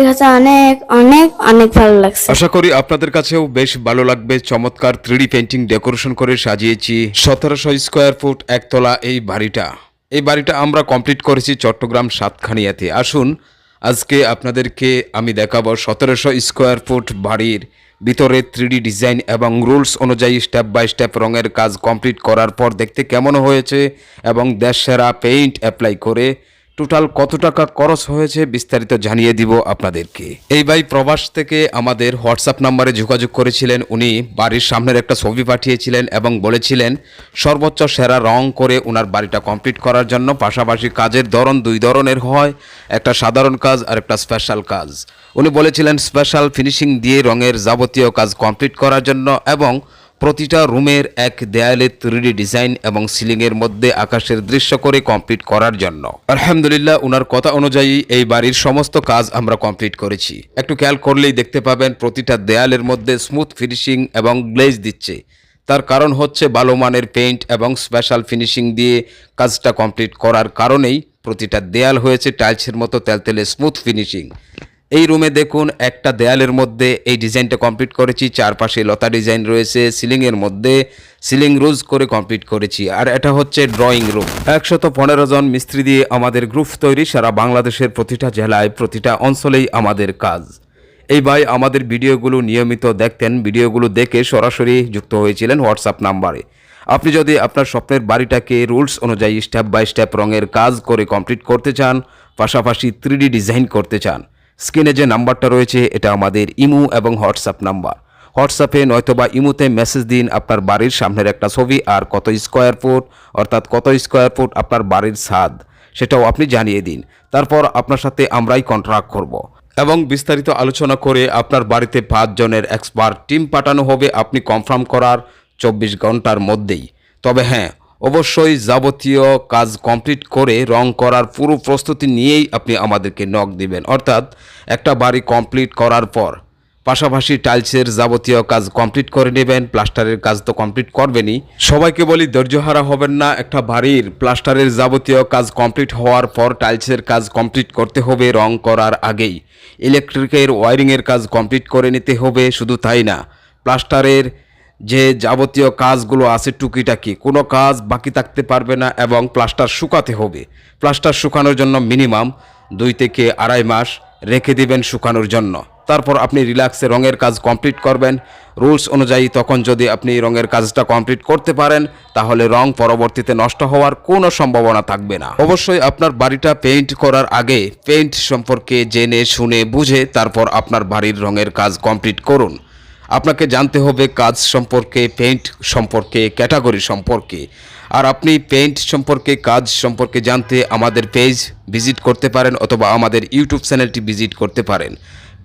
আমার কাছে অনেক অনেক অনেক ভালো লাগছে। আশা করি আপনাদের কাছেও বেশ ভালো লাগবে। চমৎকার থ্রিডি পেন্টিং ডেকোরেশন করে সাজিয়েছি। সতেরোশো স্কোয়ার ফুট একতলা এই বাড়িটা। এই বাড়িটা আমরা কমপ্লিট করেছি চট্টগ্রাম সাতখানিয়াতে। আসুন, আজকে আপনাদেরকে আমি দেখাবো সতেরোশো স্কোয়ার ফুট বাড়ির ভিতরে থ্রিডি ডিজাইন এবং রুলস অনুযায়ী স্টেপ বাই স্টেপ রঙের কাজ কমপ্লিট করার পর দেখতে কেমন হয়েছে এবং দেশ সেরা পেইন্ট অ্যাপ্লাই করে টোটাল কত টাকা খরচ হয়েছে বিস্তারিত জানিয়ে দিব আপনাদেরকে। এই ভাই প্রবাস থেকে আমাদের হোয়াটসঅ্যাপ নাম্বারে যোগাযোগ করেছিলেন। উনি বাড়ির সামনের একটা ছবি পাঠিয়েছিলেন এবং বলেছিলেন, সর্বোচ্চ সেরা রং করে ওনার বাড়িটা কমপ্লিট করার জন্য পাশাপাশি কাজের ধরন দুই ধরনের হয়, একটা সাধারণ কাজ আর একটা স্পেশাল কাজ। উনি বলেছিলেন স্পেশাল ফিনিশিং দিয়ে রঙের যাবতীয় কাজ কমপ্লিট করার জন্য এবং প্রতিটা রুমের এক দেয়ালে থ্রিডি ডিজাইন এবং সিলিংয়ের মধ্যে আকাশের দৃশ্য করে কমপ্লিট করার জন্য। আলহামদুলিল্লাহ ওনার কথা অনুযায়ী এই বাড়ির সমস্ত কাজ আমরা কমপ্লিট করেছি। একটু খেয়াল করলেই দেখতে পাবেন প্রতিটা দেয়ালের মধ্যে স্মুথ ফিনিশিং এবং গ্লেজ দিচ্ছে। তার কারণ হচ্ছে ভালো মানের পেইন্ট এবং স্পেশাল ফিনিশিং দিয়ে কাজটা কমপ্লিট করার কারণেই প্রতিটা দেয়াল হয়েছে টাইলসের মতো তেলতেলে স্মুথ ফিনিশিং এই রুমে দেখুন, একটা দেয়ালের মধ্যে এই ডিজাইনটা কমপ্লিট করেছি, চারপাশে লতা ডিজাইন রয়েছে সিলিংয়ের মধ্যে সিলিং রোজ করে কমপ্লিট করেছি। আর এটা হচ্ছে ড্রয়িং রুম একশত পনেরো জন মিস্ত্রি দিয়ে আমাদের গ্রুপ তৈরি, সারা বাংলাদেশের প্রতিটা জেলায়, প্রতিটা অঞ্চলেই আমাদের কাজ। এই ভাই আমাদের ভিডিওগুলো নিয়মিত দেখতেন, ভিডিওগুলো দেখে সরাসরি যুক্ত হয়েছিলেন হোয়াটসঅ্যাপ নাম্বারে। আপনি যদি আপনার স্বপ্নের বাড়িটাকে রুলস অনুযায়ী স্টেপ বাই স্টেপ রঙের কাজ করে কমপ্লিট করতে চান, পাশাপাশি থ্রিডি ডিজাইন করতে চান স্ক্রিনে যে নাম্বারটা রয়েছে, এটা আমাদের ইমু এবং হোয়াটসঅ্যাপ নাম্বার। হোয়াটসঅ্যাপে নয়তোবা ইমুতে মেসেজ দিন আপনার বাড়ির সামনের একটা ছবি আর কত স্কোয়ার ফুট, অর্থাৎ কত স্কোয়ার ফুট আপনার বাড়ির ছাদ, সেটাও আপনি জানিয়ে দিন। তারপর আপনার সাথে আমরাই কন্ট্রাক্ট করব। এবং বিস্তারিত আলোচনা করে আপনার বাড়িতে পাঁচজনের এক্সপার্ট টিম পাঠানো হবে, আপনি কনফার্ম করার চব্বিশ ঘণ্টার মধ্যেই। তবে হ্যাঁ অবশ্যই যাবতীয় কাজ কমপ্লিট করে রং করার পুরো প্রস্তুতি নিয়েই আপনি আমাদেরকে নক দিবেন। অর্থাৎ একটা বাড়ি কমপ্লিট করার পর পাশাপাশি টাইলসের যাবতীয় কাজ কমপ্লিট করে নেবেন, প্লাস্টারের কাজ তো কমপ্লিট করবেনই। সবাইকে বলি ধৈর্যহারা হবেন না, একটা বাড়ির প্লাস্টারের যাবতীয় কাজ কমপ্লিট হওয়ার পর টাইলসের কাজ কমপ্লিট করতে হবে রং করার আগেই। ইলেকট্রিকের ওয়ারিংয়ের কাজ কমপ্লিট করে নিতে হবে, শুধু তাই না। প্লাস্টারের যে যাবতীয় কাজগুলো আছে টুকিটাকি, কোনো কাজ বাকি থাকতে পারবে না এবং প্লাস্টার শুকাতে হবে। প্লাস্টার শুকানোর জন্য মিনিমাম দুই থেকে আড়াই মাস রেখে দিবেন শুকানোর জন্য। তারপর আপনি রিল্যাক্সে রঙের কাজ কমপ্লিট করবেন। রুলস অনুযায়ী তখন যদি আপনি রঙের কাজটা কমপ্লিট করতে পারেন, তাহলে রং পরবর্তীতে নষ্ট হওয়ার কোনো সম্ভাবনা থাকবে না। অবশ্যই আপনার বাড়িটা পেইন্ট করার আগে পেইন্ট সম্পর্কে জেনে, শুনে, বুঝে তারপর আপনার বাড়ির রঙের কাজ কমপ্লিট করুন। আপনাকে জানতে হবে কাজ সম্পর্কে পেইন্ট সম্পর্কে ক্যাটাগরি সম্পর্কে। আর আপনি পেইন্ট সম্পর্কে, কাজ সম্পর্কে জানতে আমাদের পেজ ভিজিট করতে পারেন অথবা আমাদের ইউটিউব চ্যানেলটি ভিজিট করতে পারেন।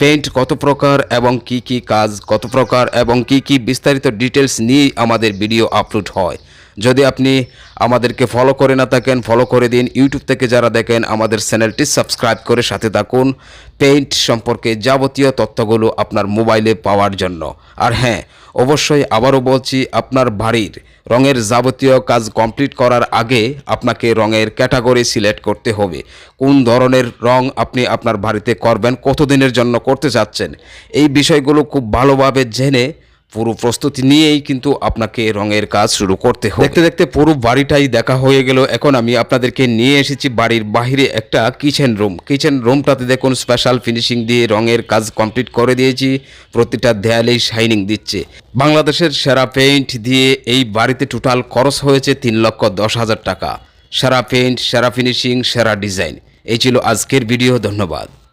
পেইন্ট কত প্রকার এবং কি কি কাজ কত প্রকার এবং কি কি বিস্তারিত ডিটেলস নিয়ে আমাদের ভিডিও আপলোড হয়। যদি আপনি আমাদেরকে ফলো করে না থাকেন ফলো করে দিন। ইউটিউব থেকে যারা দেখেন, আমাদের চ্যানেলটি সাবস্ক্রাইব করে সাথে থাকুন। পেইন্ট সম্পর্কে যাবতীয় তথ্যগুলো আপনার মোবাইলে পাওয়ার জন্য। আর হ্যাঁ অবশ্যই আবারও বলছি, আপনার বাড়ির রঙের যাবতীয় কাজ কমপ্লিট করার আগে আপনাকে রঙের ক্যাটাগরি সিলেক্ট করতে হবে। কোন ধরনের রং আপনি আপনার বাড়িতে করবেন, কতদিনের জন্য করতে চাচ্ছেন? এই বিষয়গুলো খুব ভালোভাবে জেনে পুরো প্রস্তুতি নিয়েই কিন্তু আপনাকে রঙের কাজ শুরু করতে হবে। দেখতে দেখতে পুরো বাড়িটাই দেখা হয়ে গেল। এখন আমি আপনাদেরকে নিয়ে এসেছি বাড়ির বাইরে একটা কিচেন রুম কিচেন রুমটাতে দেখুন স্পেশাল ফিনিশিং দিয়ে রঙের কাজ কমপ্লিট করে দিয়েছি। প্রতিটা দেয়ালেই শাইনিং দিচ্ছে। বাংলাদেশের সেরা পেইন্ট দিয়ে এই বাড়িতে টোটাল খরচ হয়েছে তিন লক্ষ দশ হাজার টাকা। সেরা পেইন্ট সেরা ফিনিশিং সেরা ডিজাইন এই ছিল আজকের ভিডিও ধন্যবাদ।